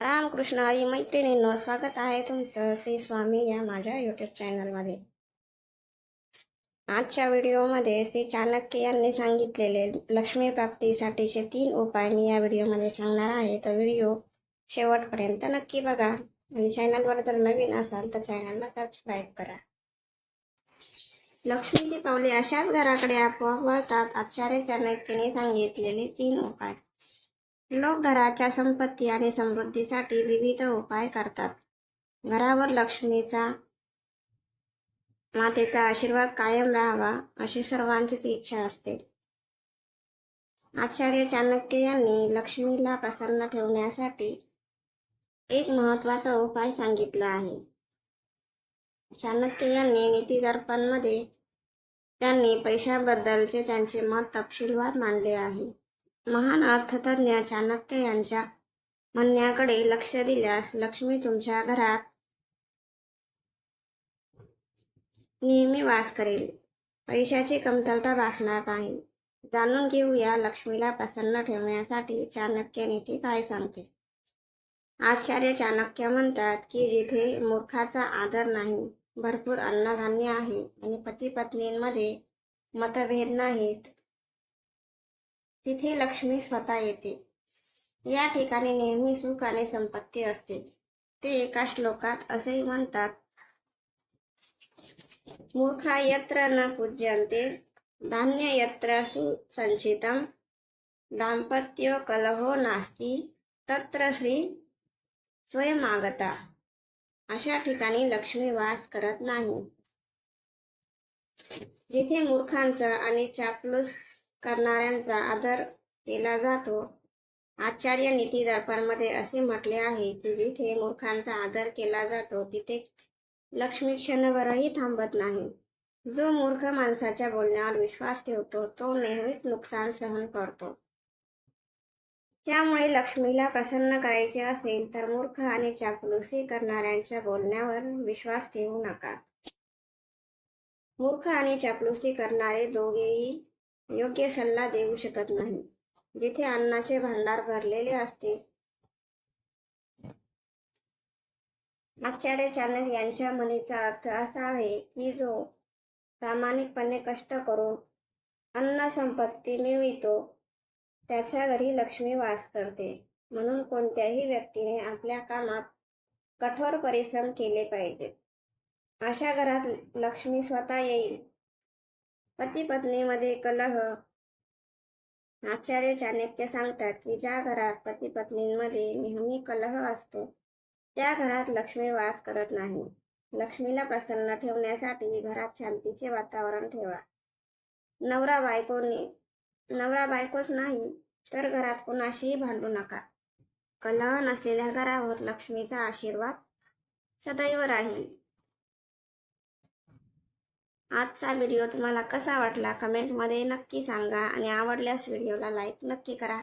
रामकृष्ण आई मैत्रिणींनो स्वागत आहे तुमचं श्री स्वामी या माझ्या यूट्यूब चॅनलमध्ये आजच्या व्हिडिओमध्ये श्री चाणक्य यांनी सांगितलेले लक्ष्मी प्राप्तीसाठीचे तीन उपाय मी या व्हिडिओमध्ये सांगणार आहे. तर व्हिडिओ शेवटपर्यंत नक्की बघा. आणि चॅनलवर जर नवीन असाल तर चॅनलला सबस्क्राईब करा. लक्ष्मीची पावले अशाच घराकडे आपोआप वळतात. आचार्य चाणक्यने सांगितलेले तीन उपाय. लोक घराच्या संपत्ती आणि समृद्धीसाठी विविध उपाय करतात. घरावर लक्ष्मीचा मातेचा आशीर्वाद कायम राहावा अशी सर्वांचीच इच्छा असते. आचार्य चाणक्य यांनी लक्ष्मीला प्रसन्न ठेवण्यासाठी एक महत्त्वाचा उपाय सांगितला आहे. चाणक्य यांनी नीती दर्पणमध्ये त्यांनी पैशाबद्दलचे त्यांचे मत तपशीलवार मांडले आहे. महान अर्थतज्ञ चाणक्य यांच्या म्हणण्याकडे लक्ष दिल्यास लक्ष्मी तुमच्या घरात नेहमी वास करेल. पैशाची कमतरता भासणार नाही. जाणून घेऊया लक्ष्मीला प्रसन्न ठेवण्यासाठी चाणक्य नीती काय सांगते आचार्य चाणक्य म्हणतात की जिथे मूर्खाचा आदर नाही भरपूर अन्नधान्य आहे आणि पती पत्नींमध्ये मतभेद नाहीत. तिथे लक्ष्मी स्वतः येते. या ठिकाणी नेहमी सुख आणि संपत्ती असते. ते एका श्लोकात असेही म्हणतात मूर्खा यत्र न पूज्यन्ते धान्य यत्र सुसंचितम दाम्पत्य कलहो नास्ती तत्र श्री स्वयमागता. अशा ठिकाणी लक्ष्मी वास करत नाही. जिथे मूर्खांचा आणि चापलूस करणाऱ्यांचा आदर केला जातो. आचार्य नीती दर्पणमध्ये असे म्हटले आहे की जिथे मूर्खांचा आदर केला जातो तिथे लक्ष्मी क्षणभरही थांबत नाही. जो मूर्ख माणसाच्या बोलण्यावर विश्वास ठेवतो तो नेहमीच नुकसान सहन करतो. त्यामुळे लक्ष्मीला प्रसन्न करायचे असेल तर मूर्ख आणि चापलुसी करणाऱ्यांच्या बोलण्यावर विश्वास ठेवू नका. मूर्ख आणि चापलुसी करणारे दोघेही योग्य सल्ला देऊ शकत नाही. जिथे अन्नाचे भांडार भरलेले असते. आचार्य चाणक यांच्या म्हणीचा अर्थ असा आहे की जो प्रामाणिकपणे कष्ट करून अन्न संपत्ती मिळवितो त्याच्या घरी लक्ष्मी वास करते. म्हणून कोणत्याही व्यक्तीने आपल्या कामात कठोर परिश्रम केले पाहिजे. अशा घरात लक्ष्मी स्वतः येईल. पती पत्नीमध्ये कलह. आचार्य चाणक्य सांगतात की ज्या घरात पती पत्नींमध्ये नेहमी कलह असतो त्या घरात लक्ष्मी वास करत नाही. लक्ष्मीला प्रसन्न ठेवण्यासाठी घरात शांतीचे वातावरण ठेवा. नवरा बायकोने नवरा बायकोच नाही तर घरात कोणाशीही भांडू नका. कलह नसलेल्या घरावर लक्ष्मीचा आशीर्वाद सदैव राहील. आजचा व्हिडिओ तुम्हाला कसा वाटला कमेंटमध्ये नक्की सांगा आणि आवडल्यास व्हिडिओला लाईक नक्की करा.